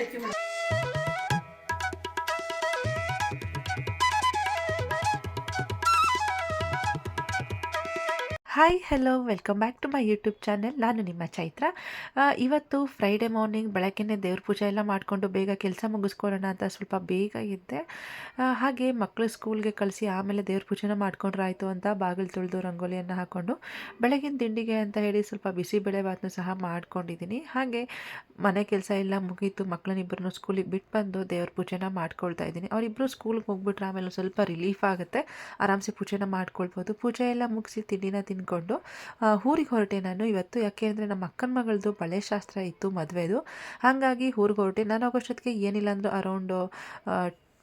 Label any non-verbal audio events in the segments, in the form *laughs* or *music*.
വെക്കും hi hello welcome back to my YouTube channel ನಾನು ನಿಮ್ಮ ಚೈತ್ರ. ಇವತ್ತು ಫ್ರೈಡೇ ಮಾರ್ನಿಂಗ್ ಬೆಳಗ್ಗೆ ದೇವ್ರ ಪೂಜೆ ಎಲ್ಲ ಮಾಡಿಕೊಂಡು ಬೇಗ ಕೆಲಸ ಮುಗಿಸ್ಕೊಳ್ಳೋಣ ಅಂತ ಸ್ವಲ್ಪ ಬೇಗ ಇದ್ದೆ ಹಾಗೆ ಮಕ್ಕಳು ಸ್ಕೂಲ್ಗೆ ಕಳಿಸಿ ಆಮೇಲೆ ದೇವ್ರ ಪೂಜೆನ ಮಾಡ್ಕೊಂಡ್ರಾಯ್ತು ಅಂತ ಬಾಗಿಲು ತುಳಿದು ರಂಗೋಲಿಯನ್ನು ಹಾಕ್ಕೊಂಡು ಬೆಳಗಿನ ತಿಂಡಿಗೆ ಅಂತ ಹೇಳಿ ಸ್ವಲ್ಪ ಬಿಸಿಬೇಳೆ ಭಾತನ್ನು ಸಹ ಮಾಡ್ಕೊಂಡಿದ್ದೀನಿ. ಹಾಗೆ ಮನೆ ಕೆಲಸ ಎಲ್ಲ ಮುಗೀತು ಮಕ್ಕಳನ್ನಿಬ್ಬರನ್ನು ಸ್ಕೂಲಿಗೆ ಬಿಟ್ಟು ಬಂದು ದೇವ್ರ ಪೂಜೆನ ಮಾಡ್ಕೊಳ್ತಾ ಇದ್ದೀನಿ. ಅವರಿಬ್ಬರು ಸ್ಕೂಲ್ಗೆ ಹೋಗ್ಬಿಟ್ರೆ ಆಮೇಲೆ ಸ್ವಲ್ಪ ರಿಲೀಫ್ ಆಗುತ್ತೆ. ಆರಾಮ್ಸೆ ಪೂಜೆನ ಮಾಡ್ಕೊಳ್ಬೋದು. ಪೂಜೆ ಎಲ್ಲ ಮುಗಿಸಿ ತಿಂಡಿನ ತಿನ್ಕೊಂಡು ಆ, ಊರಿಗೆ ಹೊರಟೆ ನಾನು ಇವತ್ತು. ಯಾಕೆ ಅಂದರೆ ನಮ್ಮ ಅಕ್ಕನ ಮಗಳದು ಬಳೆ ಶಾಸ್ತ್ರ ಇತ್ತು ಮದುವೆದು. ಹಾಗಾಗಿ ಊರಿಗೆ ಹೊರಟೆ. ನಾನು ಆಗೋಷ್ಟೊತ್ತಿಗೆ ಏನಿಲ್ಲ ಅಂದರೂ ಅರೌಂಡು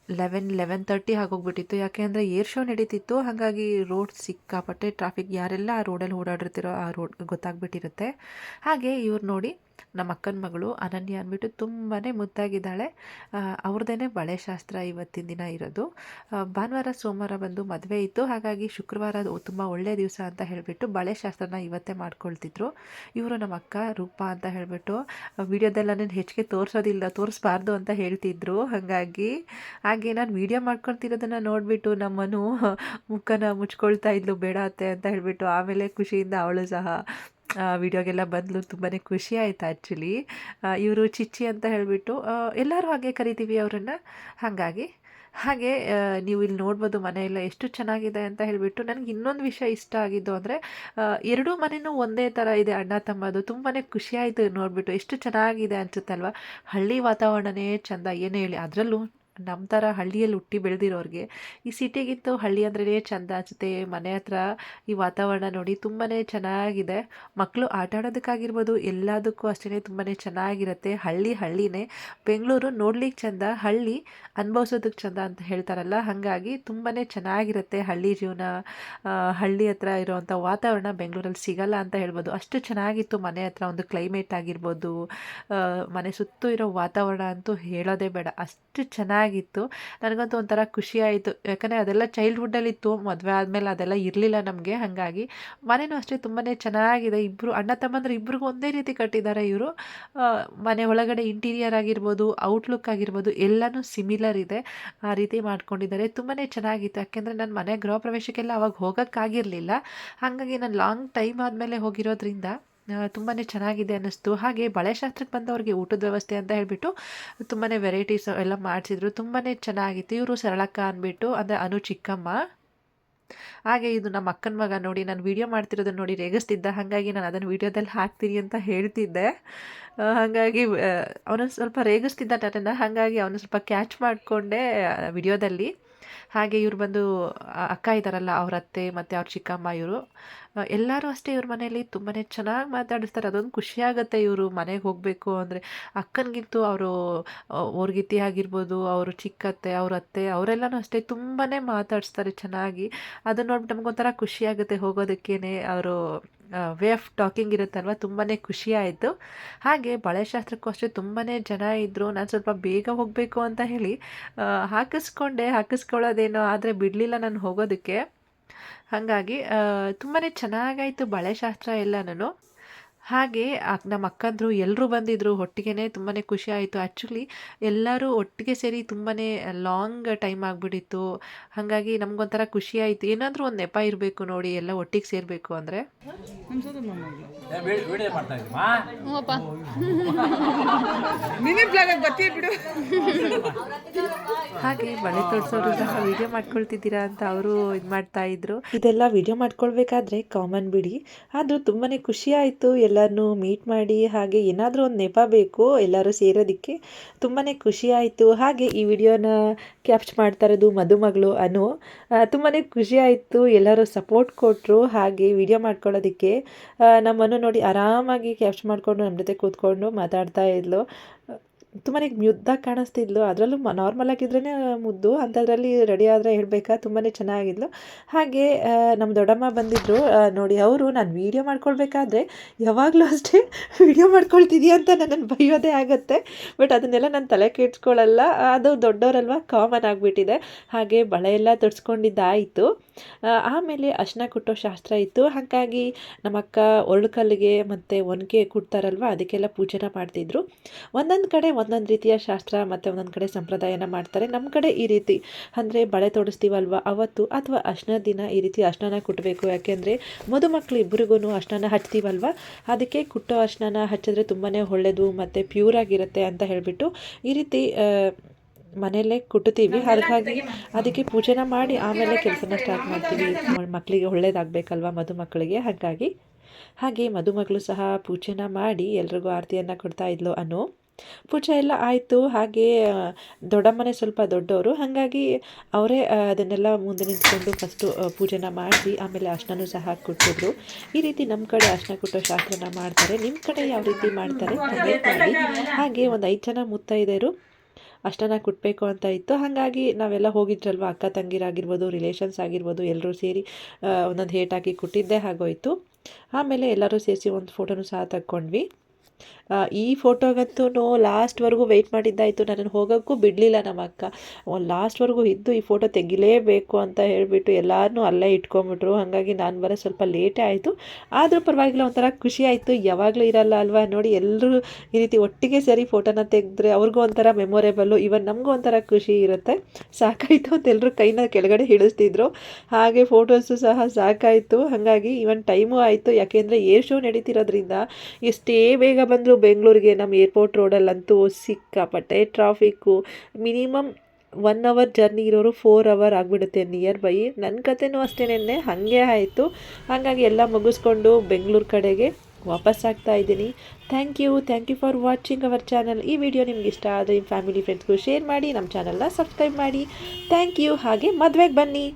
ಲೆವೆನ್ ಲೆವೆನ್ ತರ್ಟಿ ಆಗೋಗ್ಬಿಟ್ಟಿತ್ತು. ಯಾಕೆ ಅಂದರೆ ಏರ್ ಶೋ ನಡೀತಿತ್ತು. ಹಾಗಾಗಿ ರೋಡ್ ಸಿಕ್ಕಾಪಟ್ಟೆ ಟ್ರಾಫಿಕ್ ಯಾರೆಲ್ಲ ಆ ರೋಡಲ್ಲಿ ಓಡಾಡಿರ್ತಿರೋ ಆ ರೋಡ್ ಗೊತ್ತಾಗ್ಬಿಟ್ಟಿರುತ್ತೆ. ಹಾಗೆ ಇವ್ರು ನೋಡಿ ನಮ್ಮ ಅಕ್ಕನ ಮಗಳು ಅನನ್ಯ ಅಂದ್ಬಿಟ್ಟು ತುಂಬಾ ಮುದ್ದಾಗಿದ್ದಾಳೆ. ಅವ್ರದ್ದೇ ಬಳೆ ಶಾಸ್ತ್ರ ಇವತ್ತಿನ ದಿನ ಇರೋದು. ಭಾನುವಾರ, ಸೋಮವಾರ ಬಂದು ಮದುವೆ ಇತ್ತು. ಹಾಗಾಗಿ ಶುಕ್ರವಾರ ತುಂಬ ಒಳ್ಳೆಯ ದಿವಸ ಅಂತ ಹೇಳಿಬಿಟ್ಟು ಬಳೆ ಶಾಸ್ತ್ರನ ಇವತ್ತೇ ಮಾಡ್ಕೊಳ್ತಿದ್ರು. ಇವರು ನಮ್ಮ ಅಕ್ಕ ರೂಪ ಅಂತ ಹೇಳಿಬಿಟ್ಟು ವೀಡಿಯೋದಲ್ಲಿ ನಾನು ಹೆಚ್ಚಿಗೆ ತೋರಿಸೋದಿಲ್ಲ, ತೋರಿಸ್ಬಾರ್ದು ಅಂತ ಹೇಳ್ತಿದ್ರು. ಹಾಗಾಗಿ ಹಾಗೆ ನಾನು ವೀಡಿಯೋ ಮಾಡ್ಕೊಳ್ತಿರೋದನ್ನು ನೋಡಿಬಿಟ್ಟು ನಮ್ಮನು ಮುಖನ ಮುಚ್ಕೊಳ್ತಾ ಇದ್ಲು ಬೇಡ ಅತ್ತೆ ಅಂತ ಹೇಳಿಬಿಟ್ಟು ಆಮೇಲೆ ಖುಷಿಯಿಂದ ಅವಳು ಸಹ ವಿಡಿಯೋಗೆಲ್ಲ ಬಂದಲು ತುಂಬಾ ಖುಷಿ ಆಯಿತು ಆ್ಯಕ್ಚುಲಿ. ಇವರು ಚಿಚ್ಚಿ ಅಂತ ಹೇಳಿಬಿಟ್ಟು ಎಲ್ಲರೂ ಹಾಗೆ ಕರಿತೀವಿ ಅವರನ್ನು. ಹಾಗಾಗಿ, ಹಾಗೆ ನೀವು ಇಲ್ಲಿ ನೋಡ್ಬೋದು ಮನೆಯೆಲ್ಲ ಎಷ್ಟು ಚೆನ್ನಾಗಿದೆ ಅಂತ ಹೇಳಿಬಿಟ್ಟು ನನಗೆ ಇನ್ನೊಂದು ವಿಷಯ ಇಷ್ಟ ಆಗಿದ್ದು ಅಂದರೆ ಎರಡೂ ಮನೆಯೂ ಒಂದೇ ಥರ ಇದೆ ಅಣ್ಣ ತಮ್ಮದು. ತುಂಬಾ ಖುಷಿಯಾಯಿತು ನೋಡಿಬಿಟ್ಟು. ಎಷ್ಟು ಚೆನ್ನಾಗಿದೆ ಅನಿಸುತ್ತಲ್ವ? ಹಳ್ಳಿ ವಾತಾವರಣನೇ ಚೆಂದ, ಏನೇ ಹೇಳಿ. ಅದರಲ್ಲೂ ನಮ್ಮ ಥರ ಹಳ್ಳಿಯಲ್ಲಿ ಹುಟ್ಟಿ ಬೆಳೆದಿರೋರಿಗೆ ಈ ಸಿಟಿಗಿಂತ ಹಳ್ಳಿ ಅಂದ್ರೇ ಚೆಂದ ಅನಿಸುತ್ತೆ. ಮನೆ ಹತ್ರ ಈ ವಾತಾವರಣ ನೋಡಿ ತುಂಬಾ ಚೆನ್ನಾಗಿದೆ. ಮಕ್ಕಳು ಆಟ ಆಡೋದಕ್ಕಾಗಿರ್ಬೋದು ಎಲ್ಲದಕ್ಕೂ ಅಷ್ಟೇ ತುಂಬಾ ಚೆನ್ನಾಗಿರುತ್ತೆ. ಹಳ್ಳಿ ಹಳ್ಳಿನೇ. ಬೆಂಗಳೂರು ನೋಡ್ಲಿಕ್ಕೆ ಚೆಂದ, ಹಳ್ಳಿ ಅನುಭವಿಸೋದಕ್ಕೆ ಚೆಂದ ಅಂತ ಹೇಳ್ತಾರಲ್ಲ, ಹಾಗಾಗಿ ತುಂಬಾ ಚೆನ್ನಾಗಿರುತ್ತೆ ಹಳ್ಳಿ ಜೀವನ. ಹಳ್ಳಿ ಹತ್ರ ಇರುವಂಥ ವಾತಾವರಣ ಬೆಂಗಳೂರಲ್ಲಿ ಸಿಗಲ್ಲ ಅಂತ ಹೇಳ್ಬೋದು. ಅಷ್ಟು ಚೆನ್ನಾಗಿತ್ತು ಮನೆ ಹತ್ರ ಒಂದು ಕ್ಲೈಮೇಟ್ ಆಗಿರ್ಬೋದು. ಮನೆ ಸುತ್ತ ಇರೋ ವಾತಾವರಣ ಅಂತೂ ಹೇಳೋದೇ ಬೇಡ. ಅಷ್ಟು ಚೆನ್ನಾಗಿತ್ತು. ನನಗಂತೂ ಒಂಥರ ಖುಷಿ ಆಯಿತು ಯಾಕಂದರೆ ಅದೆಲ್ಲ ಚೈಲ್ಡ್ಹುಡ್ಡಲ್ಲಿ ಇತ್ತು, ಮದುವೆ ಆದಮೇಲೆ ಅದೆಲ್ಲ ಇರಲಿಲ್ಲ ನಮಗೆ, ಹಾಗಾಗಿ. ಮನೆಯೂ ಅಷ್ಟೇ ತುಂಬಾ ಚೆನ್ನಾಗಿದೆ. ಇಬ್ಬರು ಅಣ್ಣ ತಮ್ಮಂದ್ರೆ ಇಬ್ರಿಗೂ ಒಂದೇ ರೀತಿ ಕಟ್ಟಿದ್ದಾರೆ ಇವರು. ಮನೆ ಒಳಗಡೆ ಇಂಟೀರಿಯರ್ ಆಗಿರ್ಬೋದು ಔಟ್ಲುಕ್ ಆಗಿರ್ಬೋದು, ಎಲ್ಲನೂ ಸಿಮಿಲರ್ ಇದೆ. ಆ ರೀತಿ ಮಾಡ್ಕೊಂಡಿದ್ದಾರೆ. ತುಂಬಾ ಚೆನ್ನಾಗಿತ್ತು. ಯಾಕೆಂದರೆ ನನ್ನ ಮನೆ ಗೃಹ ಪ್ರವೇಶಕ್ಕೆಲ್ಲ ಅವಾಗ ಹೋಗೋಕ್ಕಾಗಿರಲಿಲ್ಲ. ಹಾಗಾಗಿ ನಾನು ಲಾಂಗ್ ಟೈಮ್ ಆದಮೇಲೆ ಹೋಗಿರೋದ್ರಿಂದ ತುಂಬಾ ಚೆನ್ನಾಗಿದೆ ಅನ್ನಿಸ್ತು. ಹಾಗೆ ಬಳೆ ಶಾಸ್ತ್ರಕ್ಕೆ ಬಂದವ್ರಿಗೆ ಊಟದ ವ್ಯವಸ್ಥೆ ಅಂತ ಹೇಳಿಬಿಟ್ಟು ತುಂಬಾ ವೆರೈಟೀಸ್ ಎಲ್ಲ ಮಾಡಿಸಿದ್ರು. ತುಂಬಾ ಚೆನ್ನಾಗಿತ್ತು. ಇವರು ಸರಳಕ್ಕ ಅಂದ್ಬಿಟ್ಟು ಅಂದರೆ ಅನು ಚಿಕ್ಕಮ್ಮ. ಹಾಗೆ ಇದು ನಮ್ಮ ಅಕ್ಕನ ಮಗ ನೋಡಿ, ನಾನು ವೀಡಿಯೋ ಮಾಡ್ತಿರೋದನ್ನ ನೋಡಿ ರೇಗಿಸ್ತಿದ್ದ. ಹಾಗಾಗಿ ನಾನು ಅದನ್ನು ವೀಡಿಯೋದಲ್ಲಿ ಹಾಕ್ತೀನಿ ಅಂತ ಹೇಳ್ತಿದ್ದೆ. ಹಾಗಾಗಿ ಅವನು ಸ್ವಲ್ಪ ರೇಗಿಸ್ತಿದ್ದ ನನ್ನನ್ನು ಹಾಗಾಗಿ ಅವನು ಸ್ವಲ್ಪ ಕ್ಯಾಚ್ ಮಾಡಿಕೊಂಡೆ ವಿಡಿಯೋದಲ್ಲಿ ಹಾಗೆ ಇವ್ರು ಬಂದು ಅಕ್ಕ ಇದ್ದಾರಲ್ಲ ಅವ್ರ ಅತ್ತೆ ಮತ್ತು ಅವ್ರ ಚಿಕ್ಕಮ್ಮ ಇವರು ಎಲ್ಲರೂ ಅಷ್ಟೇ ಇವ್ರ ಮನೆಯಲ್ಲಿ ತುಂಬಾ ಚೆನ್ನಾಗಿ ಮಾತಾಡಿಸ್ತಾರೆ ಅದೊಂದು ಖುಷಿಯಾಗುತ್ತೆ ಇವರು ಮನೆಗೆ ಹೋಗಬೇಕು ಅಂದರೆ. ಅಕ್ಕನಿಗಿಂತೂ ಅವರು ಅವ್ರಿಗಿತಿ ಆಗಿರ್ಬೋದು, ಅವರು ಚಿಕ್ಕತ್ತೆ ಅವ್ರ ಅತ್ತೆ, ಅವರೆಲ್ಲನೂ ಅಷ್ಟೇ ತುಂಬಾ ಮಾತಾಡಿಸ್ತಾರೆ ಚೆನ್ನಾಗಿ. ಅದನ್ನ ನೋಡ್ಬಿಟ್ಟು ನಮಗೊಂಥರ ಖುಷಿಯಾಗುತ್ತೆ ಹೋಗೋದಕ್ಕೇ ಅವರು ವೇ ಆಫ್ ಟಾಕಿಂಗ್ ಇರುತ್ತಲ್ವ? ತುಂಬಾ ಖುಷಿ ಆಯಿತು ಹಾಗೆ ಬಳೆ ಶಾಸ್ತ್ರಕ್ಕೂ ಅಷ್ಟೇ ತುಂಬಾ ಜನ ಇದ್ದರು ನಾನು ಸ್ವಲ್ಪ ಬೇಗ ಹೋಗಬೇಕು ಅಂತ ಹೇಳಿ ಹಾಕಿಸ್ಕೊಂಡೆ. ಹಾಕಿಸ್ಕೊಳ್ಳೋದೇನೋ, ಆದರೆ ಬಿಡಲಿಲ್ಲ ನಾನು ಹೋಗೋದಕ್ಕೆ. ಹಾಗಾಗಿ ತುಂಬಾ ಚೆನ್ನಾಗಾಯಿತು ಶಾಸ್ತ್ರ ಎಲ್ಲನೂ. ಹಾಗೆ ನಮ್ಮ ಅಕ್ಕಂದ್ರು ಎಲ್ಲರೂ ಬಂದಿದ್ದರು ಒಟ್ಟಿಗೆ ತುಂಬಾ ಖುಷಿ ಆಯಿತು. ಆ್ಯಕ್ಚುಲಿ ಎಲ್ಲರೂ ಒಟ್ಟಿಗೆ ಸೇರಿ ತುಂಬಾ ಲಾಂಗ್ ಟೈಮ್ ಆಗಿಬಿಟ್ಟಿತ್ತು. ಹಾಗಾಗಿ ನಮಗೊಂಥರ ಖುಷಿ ಆಯಿತು. ಏನಾದರೂ ಒಂದು ನೆಪ ಇರಬೇಕು ನೋಡಿ ಎಲ್ಲ ಒಟ್ಟಿಗೆ ಸೇರಬೇಕು ಅಂದರೆ. ವಿಡಿಯೋ ಮಾಡ್ತಾ ಇದ್ದೀಮಾ ಹ್ಞೂಪ್ಪ *laughs* ನೀನೇ ಬ್ಲಾಗ್ ಬಿಡು. *laughs* ಹಾಗೆ ಬಳೆ ತೋರಿಸೋರು ಸಹ ವಿಡಿಯೋ ಮಾಡ್ಕೊಳ್ತಿದ್ದೀರಾ ಅಂತ ಅವರು ಇದು ಮಾಡ್ತಾ ಇದ್ರು. ಇದೆಲ್ಲ ವಿಡಿಯೋ ಮಾಡ್ಕೊಳ್ಬೇಕಾದ್ರೆ ಕಾಮನ್ ಬಿಡಿ. ಆದರೂ ತುಂಬಾ ಖುಷಿ ಆಯಿತು. ಎಲ್ಲರನ್ನೂ ಮೀಟ್ ಮಾಡಿ ಹಾಗೆ ಏನಾದರೂ ಒಂದು ನೆಪ ಬೇಕು ಎಲ್ಲರೂ ಸೇರೋದಕ್ಕೆ ತುಂಬಾ ಖುಷಿ ಆಯಿತು. ಹಾಗೆ ಈ ವಿಡಿಯೋನ ಕ್ಯಾಪ್ಚ್ ಮಾಡ್ತಾ ಇರೋದು ಮದುಮಗಳು ಅನು. ತುಂಬಾ ಖುಷಿ ಆಯಿತು ಎಲ್ಲರೂ ಸಪೋರ್ಟ್ ಕೊಟ್ಟರು ಹಾಗೆ ವಿಡಿಯೋ ಮಾಡ್ಕೊಳ್ಳೋದಕ್ಕೆ ನಮ್ಮನ್ನು ನೋಡಿ ಆರಾಮಾಗಿ ಕ್ಯಾಪ್ಚ್ ಮಾಡಿಕೊಂಡು ನಮ್ಮ ಜೊತೆ ಕೂತ್ಕೊಂಡು ಮಾತಾಡ್ತಾ ಇದ್ಲು. ತುಂಬಾ ಮುದ್ದಾಗಿ ಕಾಣಿಸ್ತಿದ್ಲು. ಅದರಲ್ಲೂ ನಾರ್ಮಲ್ ಆಗಿದ್ರೇ ಮುದ್ದು ಅಂಥದ್ರಲ್ಲಿ ರೆಡಿ ಆದರೆ ಹೇಳಬೇಕಾ? ತುಂಬಾ ಚೆನ್ನಾಗಿದ್ಲು. ಹಾಗೆ ನಮ್ಮ ದೊಡ್ಡಮ್ಮ ಬಂದಿದ್ದರು ನೋಡಿ, ಅವರು, ನಾನು ವೀಡಿಯೋ ಮಾಡ್ಕೊಳ್ಬೇಕಾದ್ರೆ ಯಾವಾಗಲೂ ಅಷ್ಟೇ ವೀಡಿಯೋ ಮಾಡ್ಕೊಳ್ತಿದ್ದೀಯ ಅಂತ ನನ್ನನ್ನು ಬೈಯೋದೇ ಆಗುತ್ತೆ. ಬಟ್ ಅದನ್ನೆಲ್ಲ ನಾನು ತಲೆ ಕೆಡ್ಸ್ಕೊಳ್ಳಲ್ಲ ಅದು ದೊಡ್ಡವರಲ್ವ ಕಾಮನ್ ಆಗಿಬಿಟ್ಟಿದೆ. ಹಾಗೆ ಬಳೆ ಎಲ್ಲ ತೊಡ್ಸ್ಕೊಂಡಿದ್ದಾಯಿತು. ಆಮೇಲೆ ಅರ್ಶಿನ ಕುಟ್ಟೋ ಶಾಸ್ತ್ರ ಇತ್ತು. ಹಾಗಾಗಿ ನಮ್ಮಕ್ಕ ಅಕ್ಕ ಒರಳುಕಲ್ಲಿಗೆ ಮತ್ತು ಒನಕೆ ಕುಡ್ತಾರಲ್ವ ಅದಕ್ಕೆಲ್ಲ ಪೂಜೆನ ಮಾಡ್ತಿದ್ರು. ಒಂದೊಂದು ಕಡೆ ಒಂದೊಂದು ರೀತಿಯ ಶಾಸ್ತ್ರ ಮತ್ತು ಒಂದೊಂದು ಕಡೆ ಸಂಪ್ರದಾಯನ ಮಾಡ್ತಾರೆ. ನಮ್ಮ ಕಡೆ ಈ ರೀತಿ. ಅಂದರೆ ಬಳೆ ತೊಡಿಸ್ತೀವಲ್ವ ಅವತ್ತು ಅಥವಾ ಅರ್ಶಿನ ದಿನ ಈ ರೀತಿ ಅರ್ಶಿನ ಕುಟ್ಟಬೇಕು ಯಾಕೆಂದರೆ ಮದುಮಕ್ಕಳು ಇಬ್ಬರಿಗೂ ಅರ್ಶಿನ ಹಚ್ತೀವಲ್ವ? ಅದಕ್ಕೆ ಕುಟ್ಟೋ ಅರ್ಶಿನ ಹಚ್ಚಿದ್ರೆ ತುಂಬಾ ಒಳ್ಳೆಯದು ಮತ್ತು ಪ್ಯೂರ್ ಆಗಿರುತ್ತೆ ಅಂತ ಹೇಳಿಬಿಟ್ಟು ಈ ರೀತಿ ಮನೆಯಲ್ಲೇ ಕುಟ್ಟುತ್ತೀವಿ ಹಾಗಾಗಿ ಅದಕ್ಕೆ ಪೂಜೆನ ಮಾಡಿ ಆಮೇಲೆ ಕೆಲಸನ ಸ್ಟಾರ್ಟ್ ಮಾಡ್ತೀವಿ. ಮಕ್ಕಳಿಗೆ ಒಳ್ಳೇದಾಗಬೇಕಲ್ವ ಮದುಮಕ್ಕಳಿಗೆ? ಹಾಗಾಗಿ ಹಾಗೆ ಮದುಮಗಳು ಸಹ ಪೂಜೆನ ಮಾಡಿ ಎಲ್ರಿಗೂ ಆರತಿಯನ್ನು ಕೊಡ್ತಾ ಇದ್ಲು ಅನು. ಪೂಜೆ ಎಲ್ಲ ಆಯಿತು. ಹಾಗೆ ದೊಡ್ಡಮ್ಮನೆ ಸ್ವಲ್ಪ ದೊಡ್ಡವರು. ಹಾಗಾಗಿ ಅವರೇ ಅದನ್ನೆಲ್ಲ ಮುಂದೆ ನಿಂತ್ಕೊಂಡು ಫಸ್ಟು ಪೂಜೆನ ಮಾಡಿ ಆಮೇಲೆ ಅರ್ಶನೂ ಸಹ ಕೊಟ್ಟಿದ್ರು. ಈ ರೀತಿ ನಮ್ಮ ಕಡೆ ಅರ್ಶನ ಕೊಟ್ಟೋ ಶಾಸ್ತ್ರನ ಮಾಡ್ತಾರೆ. ನಿಮ್ಮ ಕಡೆ ಯಾವ ರೀತಿ ಮಾಡ್ತಾರೆ? ಕಮೆಂಟ್ ಮಾಡಿ. ಹಾಗೆ ಒಂದು ಐದು ಜನ ಮುತ್ತೈದೆಯರು ಅಷ್ಟನ್ನ ಕೊಟ್ಟಬೇಕು ಅಂತ ಇತ್ತು. ಹಾಗಾಗಿ ನಾವೆಲ್ಲ ಹೋಗಿದ್ರಲ್ವ, ಅಕ್ಕ ತಂಗಿರಾಗಿರ್ಬೋದು ರಿಲೇಷನ್ಸ್ ಆಗಿರ್ಬೋದು ಎಲ್ಲರೂ ಸೇರಿ ಒಂದೊಂದು ಹೇಟ್ ಹಾಕಿ ಕುಟ್ಟಿದ್ದೇ ಆಗೋಯ್ತು. ಆಮೇಲೆ ಎಲ್ಲರೂ ಸೇರಿಸಿ ಒಂದು ಫೋಟೋನು ಸಹ ತಕ್ಕೊಂಡ್ವಿ. ಈ ಫೋಟೋಗಂತೂ ಲಾಸ್ಟ್ವರೆಗೂ ವೆಯ್ಟ್ ಮಾಡಿದ್ದಾಯಿತು. ನನ್ನನ್ನು ಹೋಗೋಕ್ಕೂ ಬಿಡಲಿಲ್ಲ ನಮ್ಮ ಅಕ್ಕ. ಲಾಸ್ಟ್ವರೆಗೂ ಇದ್ದು ಈ ಫೋಟೋ ತೆಗಿಲೇಬೇಕು ಅಂತ ಹೇಳಿಬಿಟ್ಟು ಎಲ್ಲರನ್ನೂ ಅಲ್ಲೇ ಇಟ್ಕೊಂಬಿಟ್ರು ಹಾಗಾಗಿ ನಾನು ಬರೋ ಸ್ವಲ್ಪ ಲೇಟೇ ಆಯಿತು. ಆದರೂ ಪರವಾಗಿಲ್ಲ, ಒಂಥರ ಖುಷಿ ಆಯಿತು. ಯಾವಾಗಲೂ ಇರಲ್ಲ ಅಲ್ವಾ? ನೋಡಿ ಎಲ್ಲರೂ ಈ ರೀತಿ ಒಟ್ಟಿಗೆ ಸೇರಿ ಫೋಟೋನ ತೆಗೆದ್ರೆ ಅವ್ರಿಗೂ ಒಂಥರ ಮೆಮೊರೇಬಲ್ಲು ಇವನ್ ನಮಗೂ ಒಂಥರ ಖುಷಿ ಇರುತ್ತೆ. ಸಾಕಾಯಿತು ಅಂತ ಎಲ್ಲರೂ ಕೈನ ಕೆಳಗಡೆ ಹಿಡಿಸ್ತಿದ್ರು ಹಾಗೆ ಫೋಟೋಸು ಸಹ ಸಾಕಾಯಿತು. ಹಾಗಾಗಿ ಇವನ್ ಟೈಮು ಆಯಿತು. ಯಾಕೆಂದರೆ ಏರ್ ಶೋ ನಡೀತಿರೋದ್ರಿಂದ ಎಷ್ಟೇ ಬೇಗ ಬಂದರೂ ಬೆಂಗಳೂರಿಗೆ ನಮ್ಮ ಏರ್ಪೋರ್ಟ್ ರೋಡಲ್ಲಂತೂ ಸಿಕ್ಕಾಪಟ್ಟೆ traffic minimum one hour journey ಇರೋರು ಫೋರ್ ಅವರ್ ಆಗಿಬಿಡುತ್ತೆ ನಿಯರ್ ಬೈ ನನ್ನ ಕತೆನೂ ನೆನ್ನೆ, ಹಾಗೆ ಆಯಿತು. ಹಾಗಾಗಿ ಎಲ್ಲ ಮುಗಿಸ್ಕೊಂಡು ಬೆಂಗಳೂರು ಕಡೆಗೆ ವಾಪಸ್ ಆಗ್ತಾ ಇದ್ದೀನಿ. Thank you thank you for watching our channel ಈ ವಿಡಿಯೋ ನಿಮ್ಗೆ ಇಷ್ಟ ಆದರೆ ನಿಮ್ಮ ಫ್ಯಾಮಿಲಿ ಫ್ರೆಂಡ್ಸ್ಗೂ ಶೇರ್ ಮಾಡಿ, ನಮ್ಮ ಚಾನಲ್ನ ಸಬ್ಸ್ಕ್ರೈಬ್ ಮಾಡಿ. ಥ್ಯಾಂಕ್ ಯು ಹಾಗೆ ಮದುವೆಗೆ ಬನ್ನಿ.